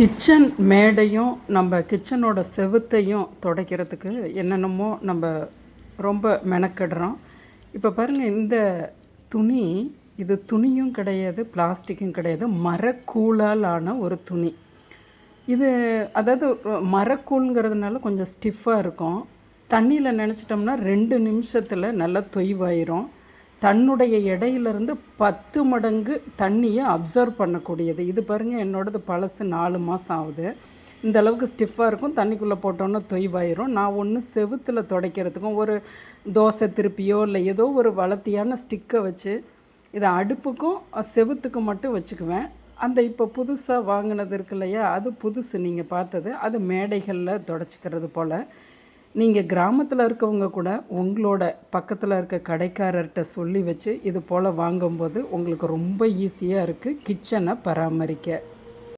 Kitchen மேடையும் நம்ம கிச்சனோட செவுத்தையும் துடைக்கிறதுக்கு என்னென்னமோ நம்ம ரொம்ப மெனக்கிடுறோம். இப்போ பாருங்கள் இந்த துணி இது துணியும் கிடையாது பிளாஸ்டிக்கும் கிடையாது மரக்கூழால் ஆன ஒரு துணி. இது அதாவது மரக்கூழுங்கிறதுனால மரக்கூழ்ங்கிறதுனால கொஞ்சம் ஸ்டிஃபாக இருக்கும். தண்ணியில் நினச்சிட்டோம்னா ரெண்டு நிமிஷத்தில் நல்லா தொய்வாயிரும். தன்னுடைய எடையிலிருந்து பத்து மடங்கு தண்ணியை அப்சர்வ் பண்ணக்கூடியது. இது பாருங்கள் என்னோடது பழசு நாலு மாதம் ஆகுது. இந்த அளவுக்கு ஸ்டிஃபாக இருக்கும். தண்ணிக்குள்ளே போட்டோன்னா தொய்வாயிரும். நான் ஒன்று செவுத்தில் துடைக்கிறதுக்கும் ஒரு தோசை திருப்பியோ இல்லை ஏதோ ஒரு வளர்த்தியான ஸ்டிக்கை வச்சு இதை அடுப்புக்கும் செவுத்துக்கும் மட்டும் வச்சுக்குவேன். அந்த இப்போ புதுசாக வாங்கினது இருக்கு இல்லையா? அது புதுசு நீங்கள் பார்த்தது. அது மேடைகளில் தொடச்சிக்கிறது போல். நீங்கள் கிராமத்தில் இருக்கவங்க கூட உங்களோட பக்கத்தில் இருக்க கடைக்காரர்கிட்ட சொல்லி வச்சு இது போல் வாங்கும்போது உங்களுக்கு ரொம்ப ஈஸியாக இருக்குது கிச்சனை பராமரிக்க.